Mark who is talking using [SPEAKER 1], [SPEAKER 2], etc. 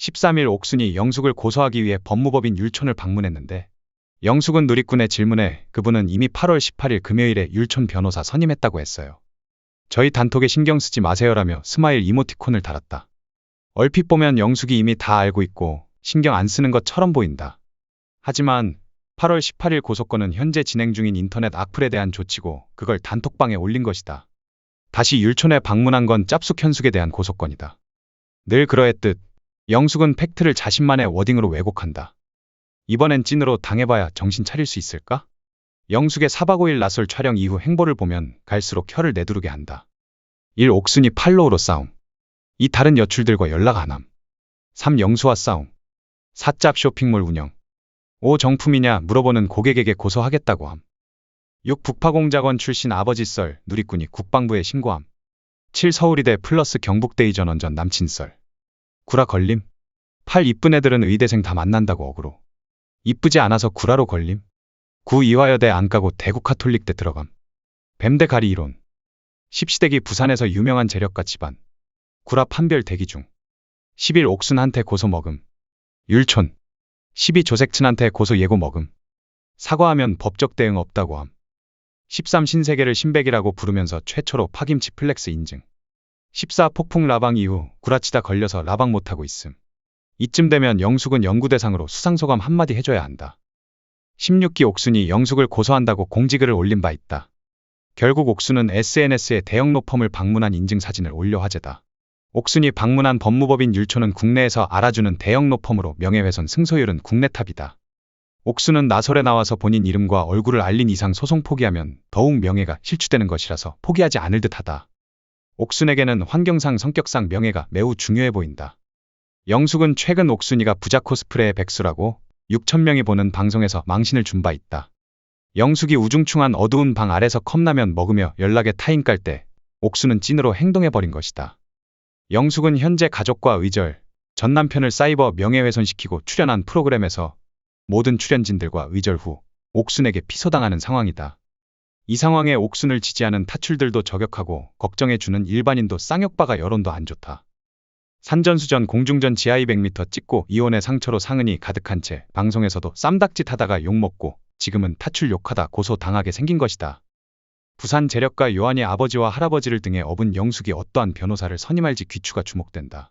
[SPEAKER 1] 13일 옥순이 영숙을 고소하기 위해 법무법인 율촌을 방문했는데 영숙은 누리꾼의 질문에 그분은 이미 8월 18일 금요일에 율촌 변호사 선임했다고 했어요. 저희 단톡에 신경 쓰지 마세요라며 스마일 이모티콘을 달았다. 얼핏 보면 영숙이 이미 다 알고 있고 신경 안 쓰는 것처럼 보인다. 하지만 8월 18일 고소건은 현재 진행 중인 인터넷 악플에 대한 조치고 그걸 단톡방에 올린 것이다. 다시 율촌에 방문한 건 짭숙 현숙에 대한 고소건이다. 늘 그러했듯 영숙은 팩트를 자신만의 워딩으로 왜곡한다. 이번엔 찐으로 당해봐야 정신 차릴 수 있을까? 영숙의 4박 5일 낯설 촬영 이후 행보를 보면 갈수록 혀를 내두르게 한다. 1. 옥순이 팔로우로 싸움. 2. 다른 여출들과 연락 안 함. 3. 영수와 싸움. 4. 짭 쇼핑몰 운영. 5. 정품이냐 물어보는 고객에게 고소하겠다고 함. 6. 북파공작원 출신 아버지 썰 누리꾼이 국방부에 신고함. 7. 서울이대 플러스 경북대의 전원전 남친 썰. 구라 걸림. 8. 이쁜 애들은 의대생 다 만난다고 어그로. 이쁘지 않아서 구라로 걸림. 9. 이화여대 안 까고 대구 카톨릭대 들어감. 뱀대 가리 이론. 10시대기 부산에서 유명한 재력가 집안. 구라 판별 대기 중. 11. 옥순한테 고소 먹음. 율촌. 12. 조색친한테 고소 예고 먹음. 사과하면 법적 대응 없다고 함. 13. 신세계를 신백이라고 부르면서 최초로 파김치 플렉스 인증. 14. 폭풍 라방 이후 구라치다 걸려서 라방 못하고 있음. 이쯤 되면 영숙은 연구 대상으로 수상소감 한마디 해줘야 한다. 16기 옥순이 영숙을 고소한다고 공지글을 올린 바 있다. 결국 옥순은 SNS에 대형 로펌을 방문한 인증 사진을 올려 화제다. 옥순이 방문한 법무법인 율촌은 국내에서 알아주는 대형 로펌으로 명예훼손 승소율은 국내 탑이다. 옥순은 나설에 나와서 본인 이름과 얼굴을 알린 이상 소송 포기하면 더욱 명예가 실추되는 것이라서 포기하지 않을 듯하다. 옥순에게는 환경상 성격상 명예가 매우 중요해 보인다. 영숙은 최근 옥순이가 부자 코스프레의 백수라고 6천명이 보는 방송에서 망신을 준 바 있다. 영숙이 우중충한 어두운 방 아래서 컵라면 먹으며 연락에 타인 깔 때 옥수는 찐으로 행동해버린 것이다. 영숙은 현재 가족과 의절, 전 남편을 사이버 명예훼손시키고 출연한 프로그램에서 모든 출연진들과 의절 후 옥순에게 피소당하는 상황이다. 이 상황에 옥순을 지지하는 타출들도 저격하고 걱정해주는 일반인도 쌍욕바가 여론도 안 좋다. 산전수전 공중전 지하 200m 찍고 이혼의 상처로 상흔이 가득한 채 방송에서도 쌈닭짓 하다가 욕먹고 지금은 타출 욕하다 고소 당하게 생긴 것이다. 부산 재력가 요한이 아버지와 할아버지를 등에 업은 영숙이 어떠한 변호사를 선임할지 귀추가 주목된다.